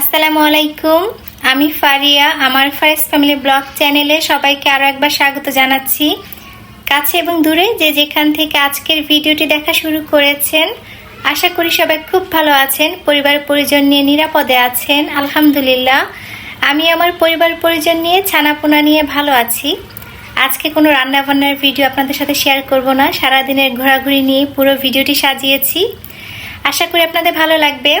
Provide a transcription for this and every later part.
আসসালামু আলাইকুম। আমি ফারিয়া। আমার ফারেস ফ্যামিলি ব্লগ চ্যানেলে সবাইকে আরও একবার স্বাগত জানাচ্ছি। কাছে এবং দূরে যে যেখান থেকে আজকের ভিডিওটি দেখা শুরু করেছেন, আশা করি সবাই খুব ভালো আছেন, পরিবার পরিজন নিয়ে নিরাপদে আছেন, আলহামদুলিল্লাহ। আমি আমার পরিবার পরিজন নিয়ে ছানাপোনা নিয়ে ভালো আছি। আজকে কোনো রান্নাবান্নার ভিডিও আপনাদের সাথে শেয়ার করব না, সারাদিনের ঘোরাঘুরি নিয়ে পুরো ভিডিওটি সাজিয়েছি। আশা করি আপনাদের ভালো লাগবে।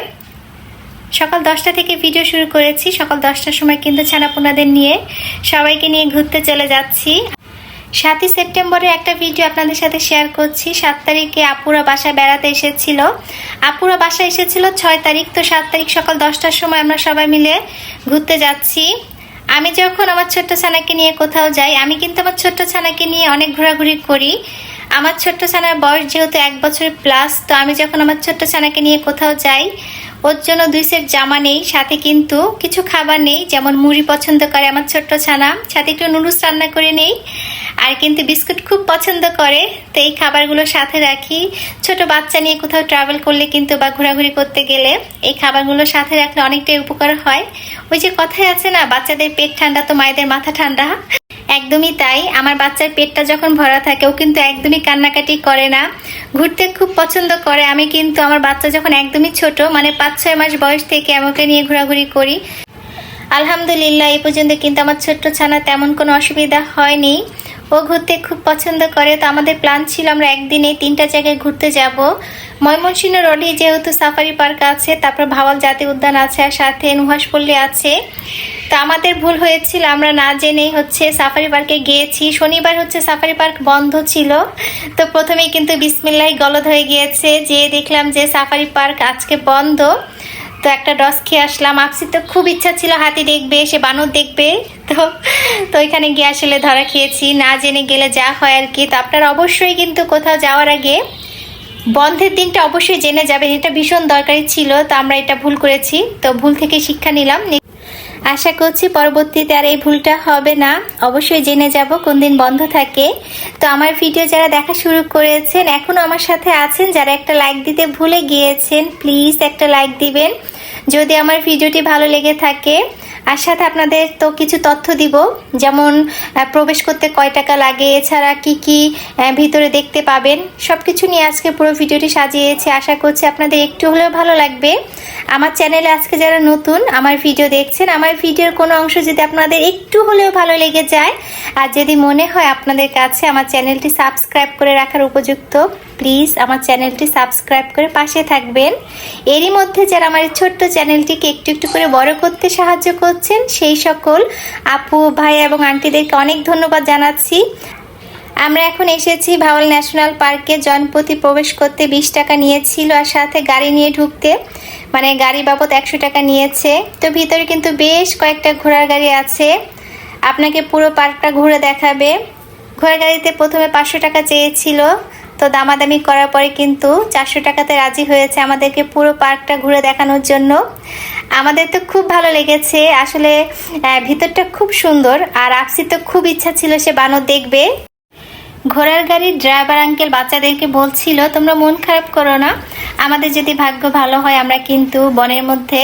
সকাল দশটা থেকে ভিডিও শুরু করেছি। সকাল দশটার সময় কিন্তু ছানাপোনাদের নিয়ে সবাইকে নিয়ে ঘুরতে চলে যাচ্ছি। সাতই সেপ্টেম্বরে একটা ভিডিও আপনাদের সাথে শেয়ার করছি। সাত তারিখে আপুরা বাসা বেড়াতে এসেছিল। আপুরা বাসা এসেছিল ছয় তারিখ, তো সাত তারিখ সকাল দশটার সময় আমরা সবাই মিলে ঘুরতে যাচ্ছি। আমি যখন আমার ছোট্ট ছানাকে নিয়ে কোথাও যাই, আমি কিন্তু আমার ছোট্ট ছানাকে নিয়ে অনেক ঘোরাঘুরি করি। আমার ছোট্ট ছানার বয়স যেহেতু এক বছর প্লাস তো আমি যখন আমার ছোট্ট ছানাকে নিয়ে কোথাও যাই ওর জন্য দুই সেট জামা নেই, সাথে কিন্তু কিছু খাবার নেই, যেমন মুড়ি পছন্দ করে আমার ছোট্ট ছানা, সাথে একটু নুডলস রান্না করে নেই, আর কিন্তু বিস্কুট খুব পছন্দ করে, তো এই খাবারগুলো সাথে রাখি। ছোট বাচ্চা নিয়ে কোথাও ট্রাভেল করলে কিন্তু বা ঘোরাঘুরি করতে গেলে এই খাবারগুলো সাথে রাখলে অনেকটাই উপকার হয়। ওই যে কথাই আছে না, বাচ্চাদের পেট ঠান্ডা তো মায়েদের মাথা ঠান্ডা। একদমই তাই। আমার বাচ্চার পেটটা যখন ভরা থাকে, ও কিন্তু একদমই কান্নাকাটি করে না। ঘুরতে খুব পছন্দ করে। আমি কিন্তু আমার বাচ্চা যখন একদমই ছোট মানে পাঁচ ছয় মাস বয়স থেকে আমাকে নিয়ে ঘোরাঘুরি করি। আলহামদুলিল্লাহ, এই পর্যন্ত কিন্তু আমার ছোট্ট ছানা তেমন কোনো অসুবিধা হয়নি। ও ঘুরতে খুব পছন্দ করে। তো আমাদের প্ল্যান ছিল আমরা একদিনে তিনটা জায়গায় ঘুরতে যাব। ময়মনসিংহ রোডে যেহেতু সাফারি পার্ক আছে, তারপর ভাওয়াল জাতীয় উদ্যান আছে, আর সাথে নুহাসপল্লী আছে। তো আমাদের ভুল হয়েছিল, আমরা না জেনেই হচ্ছে সাফারি পার্কে গিয়েছি। শনিবার হচ্ছে সাফারি পার্ক বন্ধ ছিল। তো প্রথমেই কিন্তু বিসমিল্লাহ গলদ হয়ে গিয়েছে যে দেখলাম যে সাফারি পার্ক আজকে বন্ধ। তো একটা ডস খেয়ে আসলাম। আপসি তো খুব ইচ্ছা ছিল হাতি দেখবে, সে বানর দেখবে। তো তো ওইখানে গিয়ে আসলে ধরা খেয়েছি। না জেনে গেলে যা হয় আর কি। তো আপনারা অবশ্যই কিন্তু কোথাও যাওয়ার আগে বন্ধের দিনটা অবশ্যই জেনে যাবেন। এটা ভীষণ দরকারি ছিল, তো আমরা এটা ভুল করেছি। তো ভুল থেকে শিক্ষা নিলাম। আশা করছি পরবর্তীতে আর এই ভুলটা হবে না। অবশ্যই জেনে যাব কোন দিন বন্ধ থাকে। তো আমার ভিডিও যারা দেখা শুরু করেছেন এখনও আমার সাথে আছেন, যারা একটা লাইক দিতে ভুলে গিয়েছেন, প্লিজ একটা লাইক দিবেন। যদি আমার ভিডিওটি ভালো লেগে থাকে আর সাথে আপনাদের তো কিছু তথ্য দিব, যেমন প্রবেশ করতে কয় টাকা লাগে, এছাড়া কি কি ভিতরে দেখতে পাবেন সব কিছু নিয়ে আজকে পুরো ভিডিওটি সাজিয়েছি। আশা করছি আপনাদের একটু হলেও ভালো লাগবে। আমার চ্যানেলে আজকে যারা নতুন, আমার ভিডিও দেখছেন, আমার ভিডিওর কোনো অংশ যদি আপনাদের একটু হলেও ভালো লেগে যায়, আর যদি মনে হয় আপনাদের কাছে আমার চ্যানেলটি সাবস্ক্রাইব করে রাখার উপযুক্ত, প্লিজ আমার চ্যানেলটি সাবস্ক্রাইব করে পাশে থাকবেন। এরই মধ্যে যারা আমার ছোট্ট চ্যানেলটিকে একটু একটু করে বড় করতে সাহায্য করছেন সেই সকল আপু, ভাই এবং আন্টিদেরকে অনেক ধন্যবাদ জানাচ্ছি। আমরা এখন এসেছি ভাওয়াল ন্যাশনাল পার্কে। জনপতি প্রবেশ করতে বিশ টাকা নিয়েছিল আর সাথে গাড়ি নিয়ে ঢুকতে। মানে গাড়ি বাবদ একশো টাকা নিয়েছে। তো ভিতরে কিন্তু বেশ কয়েকটা ঘোড়ার গাড়ি আছে। আপনাকে পুরো পার্কটা ঘুরে দেখাবে। ঘোড়ার গাড়িতে প্রথমে পাঁচশো টাকা চেয়েছিল। তো দামাদামি করার পরে কিন্তু চারশো টাকাতে রাজি হয়েছে আমাদেরকে পুরো পার্কটা ঘুরে দেখানোর জন্য। আমাদের তো খুব ভালো লেগেছে। আসলে ভিতরটা খুব সুন্দর আর আপসি তো খুব ইচ্ছা ছিল সে বানর দেখবে। ঘোড়ার গাড়ির ড্রাইভার আঙ্কেল বাচ্চাদেরকে বলছিল, তোমরা মন খারাপ করো না। আমাদের যদি ভাগ্য ভালো হয়, আমরা কিন্তু বনের মধ্যে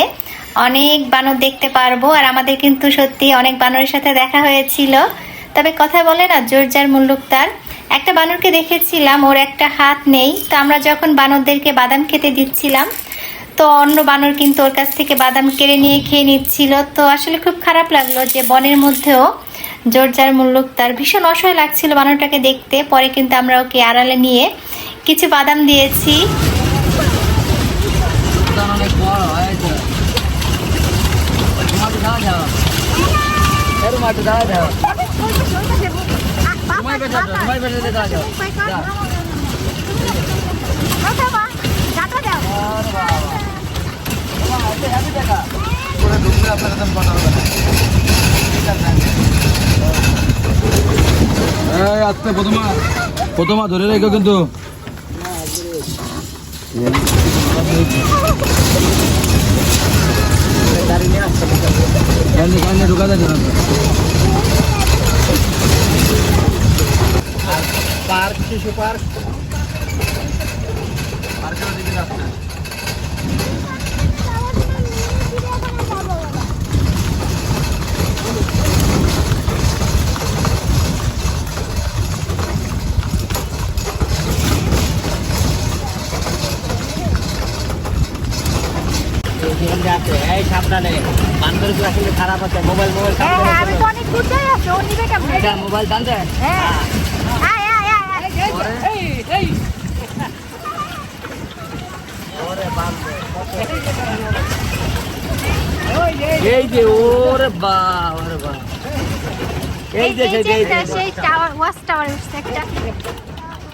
অনেক বানর দেখতে পারব আর আমাদের কিন্তু সত্যি অনেক বানরের সাথে দেখা হয়েছিল। তবে কথা বলে না, জোর যার মুল্লুক তার। একটা বানরকে দেখেছিলাম, ওর একটা হাত নেই। তো আমরা যখন বানরদেরকে বাদাম খেতে দিচ্ছিলাম তো অন্য বানর কিন্তু ওর কাছ থেকে বাদাম কেড়ে নিয়ে খেয়ে নিচ্ছিল। তো আসলে খুব খারাপ লাগল যে বনের মধ্যেও জোরজার মুল্লুক তার ভীষণ অসহায় লাগছিল বানরটাকে দেখতে। পরে কিন্তু আমরা ওকে আড়ালে নিয়ে কিছু বাদাম দিয়েছি। করে ঢুকলে আপনার একদম কথা হবে না। ঠিক আছে। এই আস্তে প্রথমা প্রথমা ধরে রেখো কিন্তু গাড়ি নিয়ে আসছে কান্দে কান্দে ঢুকা যাচ্ছে না তো। পার্ক, শিশু পার্ক পার্কের দিকে রাস্তা এই সাবধানে বান্দর আসলে খারাপ আছে মোবাইল মোবাইল হ্যাঁ হ্যাঁ আমি তো অনেক দূর যাই আছি ও নিবে কেমনে? মোবাইল জানতে হ্যাঁ। আয় আয় আয় আয়। এই যে ওরে বা ওরে বা। এই যে এই সেই যে এই যে। সেই টাওয়ার ওয়াচ টাওয়ার উঠছে একটা।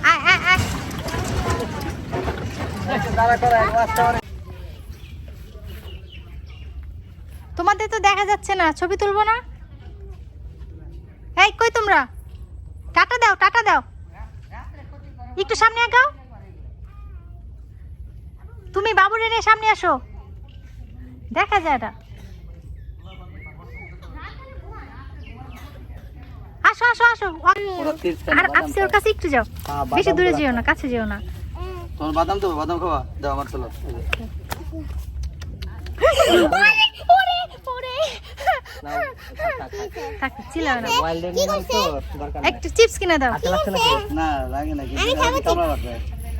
আয় আয় আয়। দাঁড়া করা রাস্তা তোমাদের তো দেখা যাচ্ছে না ছবি তুলবো না? এই কই তোমরা? টাটা দাও টাটা দাও। একটু সামনে আগাও। তুমি বাবুরে নিয়ে সামনে আসো। দেখা যায় না। আসো আসো আসো। আর আপসি ওর কাছে একটু যাও। হ্যাঁ, বেশি দূরে যেও না কাছে যেও না। তোমার বাদাম তো বাদাম খাওয়া দাও আমার চলো থাক চিল্লাবে না একটু চিপস কিনে দাও। আচ্ছা লাগছে নাকি? না লাগে না কিন্তু কামড়া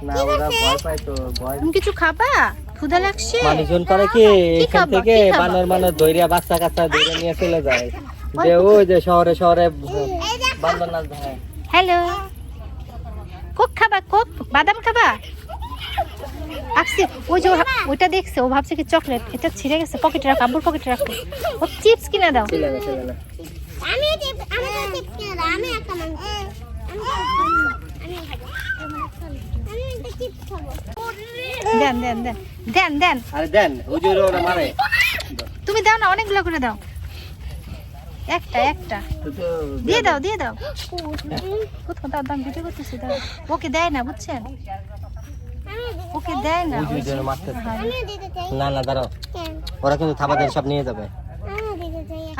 না ওরা ভয় পায় তো ভয় তুমি কিছু খাবা? ক্ষুধা লাগছে? মানুষজন করে কি? এখান থেকে বানর মানর দইরা বাচ্চা কাচ্চা দইরা নিয়ে চলে যায়। যে ওই যে শহরে শহরে বান্দর নাচ হ্যালো কোক খাবা? কোক? বাদাম খাবা? আসছি ওই যে ভাব- ওইটা দেখছে ও ভাবছে কি চকলেট এটা ছিঁড়ে গেছে পকেটে রাখো আব্বুর পকেটে রাখো। ও চিপস কিনে দাও। দেন দেন দেন দেন দেন। আরে দেন ওই যে ওরা মারে। তুমি দাও না অনেকগুলো করে দাও। একটা একটা। দিয়ে দাও দিয়ে দাও। কোথাও দাও দাম ভিডিও করতেছি দাও ওকে দেয় না বুঝছেন? ওকে দেয় না ওই যে ওরা মারতেছে আমিও দিতে চাই। না না দাঁড়াও। ওরা কিন্তু থাবাদের সব নিয়ে যাবে।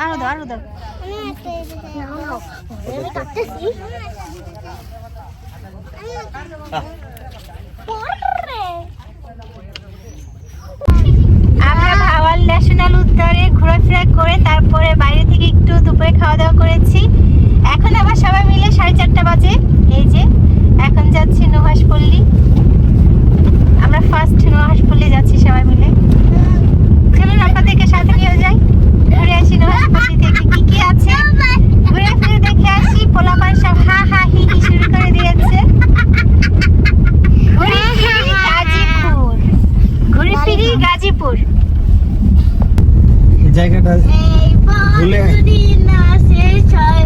আরও দাও আরও দাও। আমরা ভাওয়াল ন্যাশনাল উদ্যানে ঘোরাফেরা করে তারপরে বাইরে থেকে একটু দুপুরে খাওয়া দাওয়া করেছি। এখন আবার সবাই মিলে সাড়ে চারটা বাজে। এই যে এখন যাচ্ছি নুহাসপল্লী আমরা ফার্স্ট নুহাসপল্লী যাচ্ছি সবাই মিলে। চলুন, আপনাদেরকে সাথে নিয়ে যাই। ঘুরে আসি নুহাসপল্লী থেকে। কি কি আছে? ঘুরে ফিরে দেখে আসি। পোলাপান সব হা হা হি হি শুরু করে দিয়েছে ঘুরে ফিরি গাজীপুর ঘুরে ফিরি গাজীপুর এই জায়গাটা এই ভুলে যদি না শেষ হয়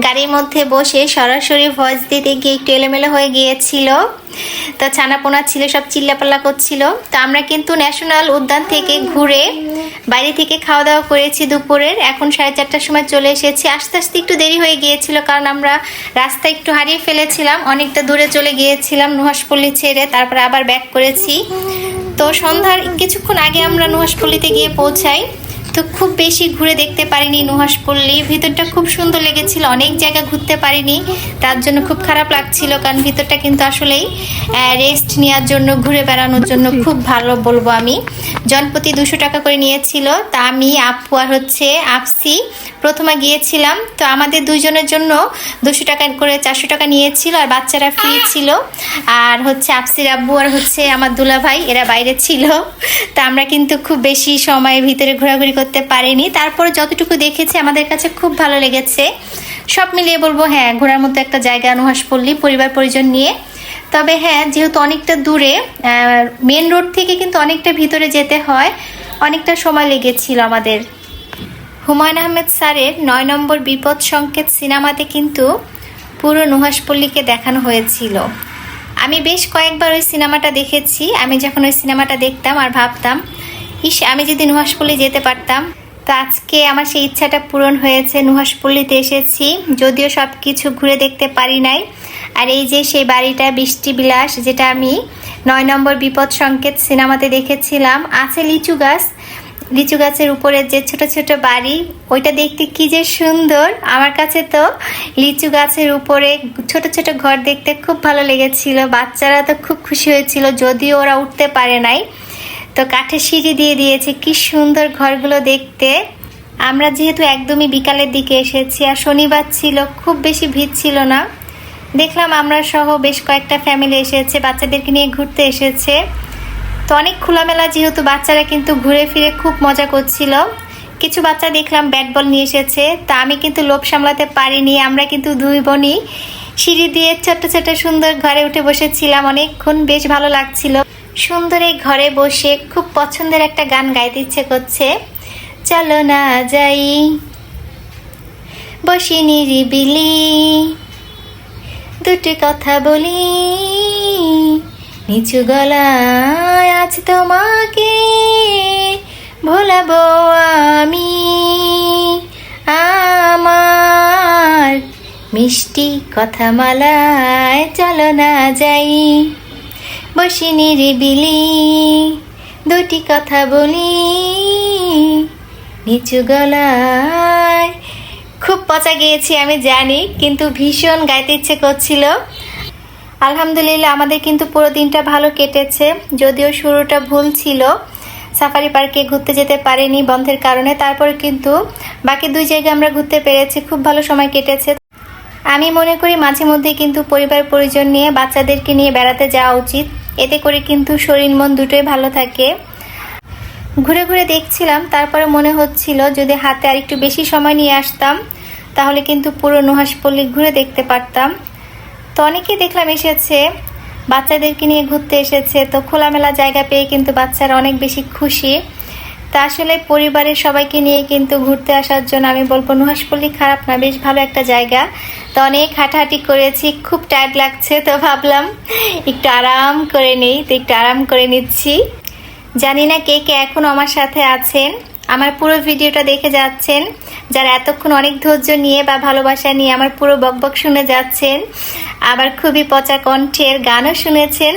গাড়ির মধ্যে বসে সরাসরি ভয়েস দিতে গিয়ে একটু এলোমেলো হয়ে গিয়েছিল। তো ছানাপোনা ছিল, সব চিল্লাপাল্লা করছিল। তো আমরা কিন্তু ন্যাশনাল উদ্যান থেকে ঘুরে বাইরে থেকে খাওয়া দাওয়া করেছি দুপুরের। এখন সাড়ে চারটার সময় চলে এসেছি। আস্তে আস্তে একটু দেরি হয়ে গিয়েছিল কারণ আমরা রাস্তা একটু হারিয়ে ফেলেছিলাম। অনেকটা দূরে চলে গিয়েছিলাম নুহাসপল্লী ছেড়ে, তারপরে আবার ব্যাক করেছি। তো সন্ধ্যার কিছুক্ষণ আগে আমরা নুহাসপল্লীতে গিয়ে পৌঁছাই। তো খুব বেশি ঘুরে দেখতে পারিনি নুহাসপল্লী ভিতরটা খুব সুন্দর লেগেছিল, অনেক জায়গা ঘুরতে পারিনি। তার জন্য খুব খারাপ লাগছিল, কারণ ভিতরটা কিন্তু আসলেই রেস্ট নেওয়ার জন্য, ঘুরে বেড়ানোর জন্য খুব ভালো বলব আমি। জনপ্রতি দুশো টাকা করে নিয়েছিল, তা আমি, আপু আর হচ্ছে আপসি প্রথমে গিয়েছিলাম। তো আমাদের দুজনের জন্য দুশো টাকা করে চারশো টাকা নিয়েছিল, আর বাচ্চারা ফ্রি ছিল। আর হচ্ছে আপসির আব্বু আর হচ্ছে আমার দুলা ভাই এরা বাইরে ছিল। তা আমরা কিন্তু খুব বেশি সময় ভিতরে ঘোরাঘুরি করতে পারিনি। তারপরে যতটুকু দেখেছি, আমাদের কাছে খুব ভালো লেগেছে। সব মিলিয়ে বলব হ্যাঁ ঘোরার মতো একটা জায়গা নুহাসপল্লী পরিবার পরিজন নিয়ে। তবে হ্যাঁ যেহেতু অনেকটা দূরে মেন রোড থেকে কিন্তু অনেকটা ভিতরে যেতে হয়। অনেকটা সময় লেগেছিল আমাদের। হুমায়ুন আহমেদ স্যারের নয় নম্বর বিপদ সংকেত সিনেমাতে কিন্তু পুরো নুহাসপল্লীকে দেখানো হয়েছিল। আমি বেশ কয়েকবার ওই সিনেমাটা দেখেছি। আমি যখন ওই সিনেমাটা দেখতাম আর ভাবতাম ইস, আমি যদি নুহাসপল্লী যেতে পারতাম। তো আজকে আমার সেই ইচ্ছাটা পূরণ হয়েছে নুহাসপল্লীতে এসেছি। যদিও সব কিছু ঘুরে দেখতে পারি নাই। আর এই যে সেই বাড়িটা, বৃষ্টি বিলাস, যেটা আমি নয় নম্বর বিপদ সংকেত সিনেমাতে দেখেছিলাম, আছে লিচু গাছ। লিচু গাছের উপরে যে ছোট ছোট বাড়ি, ওইটা দেখতে কি যে সুন্দর। আমার কাছে তো লিচু গাছের উপরে ছোট ছোট ঘর দেখতে খুব ভালো লেগেছিল। বাচ্চারা তো খুব খুশি হয়েছিল, যদিও ওরা উঠতে পারে নাই। তো কাঠের সিঁড়ি দিয়ে দিয়েছে। কি সুন্দর ঘরগুলো দেখতে। আমরা যেহেতু একদমই বিকালের দিকে এসেছি আর শনিবার ছিল, খুব বেশি ভিড় ছিল না। দেখলাম আমরা সহ বেশ কয়েকটা ফ্যামিলি এসেছে, বাচ্চাদেরকে নিয়ে ঘুরতে এসেছে। তো অনেক খোলামেলা যেহেতু বাচ্চারা কিন্তু ঘুরে ফিরে খুব মজা করছিল। কিছু বাচ্চা দেখলাম ব্যাট বল নিয়ে এসেছে, তা আমি কিন্তু লোভ সামলাতে পারিনি। আমরা কিন্তু দুই বোনই সিঁড়ি দিয়ে ছোট্ট ছোট্ট সুন্দর ঘরে উঠে বসেছিলাম। অনেকক্ষণ বেশ ভালো লাগছিল। সুন্দর এই ঘরে বসে খুব পছন্দের একটা গান গাইতে ইচ্ছে করছে। চলো না যাই। বসি নিরিবিলি। দুটি কথা বলি। নিচু গলায় আজ তোমাকে ভোলাবো আমি। আমার মিষ্টি কথা মালায় চলো না যাই। বসি নিরিবিলি দুটি কথা বলি। নিচু গলায় খুব পচা গিয়েছি, আমি জানি, কিন্তু ভীষণ গাইতে ইচ্ছে করছিল। আলহামদুলিল্লাহ, আমাদের কিন্তু পুরো দিনটা ভালো কেটেছে, যদিও শুরুটা ভুল ছিল। সাফারি পার্কে ঘুরতে যেতে পারিনি বন্ধের কারণে, তারপরে কিন্তু বাকি দুই জায়গায় আমরা ঘুরতে পেরেছি, খুব ভালো সময় কেটেছে। আমি মনে করি মাঝে মধ্যে কিন্তু পরিবার পরিজন নিয়ে বাচ্চাদেরকে নিয়ে বেড়াতে যাওয়া উচিত। এতে করে কিন্তু শরীর মন দুটোই ভালো থাকে। ঘুরে ঘুরে দেখছিলাম, তারপরে মনে হচ্ছিল যদি হাতে আর একটু বেশি সময় নিয়ে আসতাম, তাহলে কিন্তু পুরো নুহাসপল্লী ঘুরে দেখতে পারতাম। তো অনেকেই দেখলাম এসেছে, বাচ্চাদেরকে নিয়ে ঘুরতে এসেছে, তো খোলামেলা জায়গা পেয়ে কিন্তু বাচ্চারা অনেক বেশি খুশি। তা আসলে পরিবারের সবাইকে নিয়ে কিন্তু ঘুরতে আসার জন্য আমি বলব নুহাসপল্লী খারাপ না, বেশ ভালো একটা জায়গা। তো অনেক হাঁটাহাঁটি করেছি, খুব টায়ার্ড লাগছে তো ভাবলাম একটু আরাম করে নেই, তো একটু আরাম করে নিচ্ছি। জানি না কে কে এখন আমার সাথে আছেন, আমার পুরো ভিডিওটা দেখে যাচ্ছেন, যারা এতক্ষণ অনেক ধৈর্য নিয়ে বা ভালোবাসা নিয়ে আমার পুরো বকবক শুনে যাচ্ছেন, আবার খুবই পচা কণ্ঠের গানও শুনেছেন।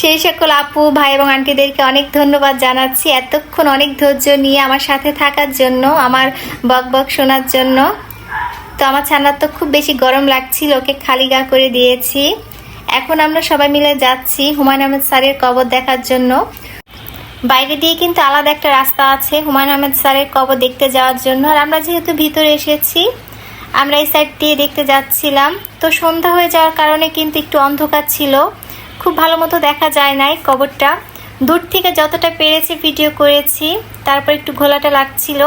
সেই সকল আপু, ভাই এবং আন্টিদেরকে অনেক ধন্যবাদ জানাচ্ছি এতক্ষণ অনেক ধৈর্য নিয়ে আমার সাথে থাকার জন্য, আমার বকবক শোনার জন্য। তো আমার ছানার তো খুব বেশি গরম লাগছিল, ওকে খালি গা করে দিয়েছি। এখন আমরা সবাই মিলে যাচ্ছি হুমায়ুন আহমেদ স্যারের কবর দেখার জন্য। বাইরে দিয়ে কিন্তু আলাদা একটা রাস্তা আছে হুমায়ুন আহমেদ স্যারের কবর দেখতে যাওয়ার জন্য। আর আমরা যেহেতু ভিতরে এসেছি, আমরা এই সাইড দিয়ে দেখতে যাচ্ছিলাম। তো সন্ধ্যা হয়ে যাওয়ার কারণে কিন্তু একটু অন্ধকার ছিল। খুব ভালো মতো দেখা যায় নাই কবরটা। দূর থেকে যতটা পেরেছি ভিডিও করেছি, তারপর একটু ঘোলাটা লাগছিল।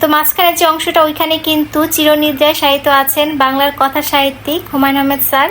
তো মাঝখানের যে অংশটা ওইখানে কিন্তু চিরনিদ্রায় সাহিত্য আছেন বাংলার কথা সাহিত্যিক হুমায়ুন আহমেদ স্যার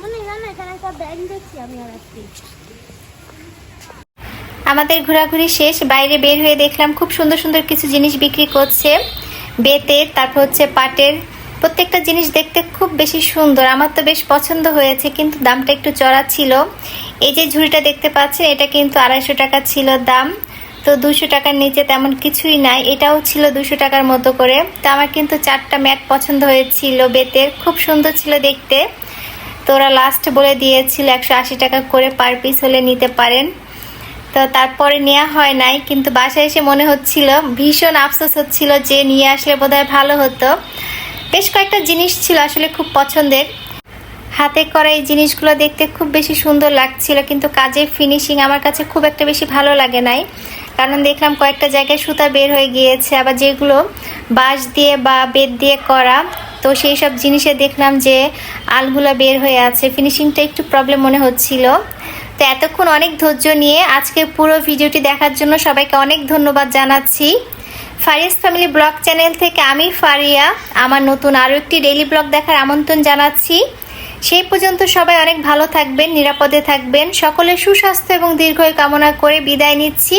মনে জানো এখানে একটা আমাদের ঘোরাঘুরি শেষ, বাইরে বের হয়ে দেখলাম খুব সুন্দর সুন্দর কিছু জিনিস বিক্রি করছে। বেতের, তারপর হচ্ছে পাটের, প্রত্যেকটা জিনিস দেখতে খুব বেশি সুন্দর। আমার তো বেশ পছন্দ হয়েছে, কিন্তু দামটা একটু চড়া ছিল। এই যে ঝুড়িটা দেখতে পাচ্ছেন, এটা কিন্তু আড়াইশো টাকা ছিল দাম। তো দুশো টাকার নিচে তেমন কিছুই নাই, এটাও ছিল দুশো টাকার মতো করে। তো আমার কিন্তু চারটা ম্যাট পছন্দ হয়েছিল বেতের, খুব সুন্দর ছিল দেখতে। তো ওরা লাস্ট বলে দিয়েছিল একশো আশি টাকা করে পার পিস হলে নিতে পারেন। তো তারপরে নেওয়া হয় নাই, কিন্তু বাসায় এসে মনে হচ্ছিল, ভীষণ আফসোস হচ্ছিল যে নিয়ে আসলে বোধহয় ভালো হতো। বেশ কয়েকটা জিনিস ছিল আসলে খুব পছন্দের। হাতে করা এই জিনিসগুলো দেখতে খুব বেশি সুন্দর লাগছিল, কিন্তু কাজের ফিনিশিং আমার কাছে খুব একটা বেশি ভালো লাগে নাই। কারণ দেখলাম কয়েকটা জায়গায় সুতা বের হয়ে গিয়েছে, আবার যেগুলো বাঁশ দিয়ে বা বেত দিয়ে করা, তো সেই সব জিনিসে দেখলাম যে আলগুলো বের হয়ে আছে। ফিনিশিংটা একটু প্রবলেম মনে হচ্ছিল। তো এতক্ষণ অনেক ধৈর্য নিয়ে আজকে পুরো ভিডিওটি দেখার জন্য সবাইকে অনেক ধন্যবাদ জানাচ্ছি। ফারিয়াস ফ্যামিলি ব্লগ চ্যানেল থেকে আমি ফারিয়া, আমার নতুন আরও একটি ডেইলি ব্লগ দেখার আমন্ত্রণ জানাচ্ছি। সেই পর্যন্ত সবাই অনেক ভালো থাকবেন, নিরাপদে থাকবেন। সকলের সুস্বাস্থ্য এবং দীর্ঘায়ু কামনা করে বিদায় নিচ্ছি।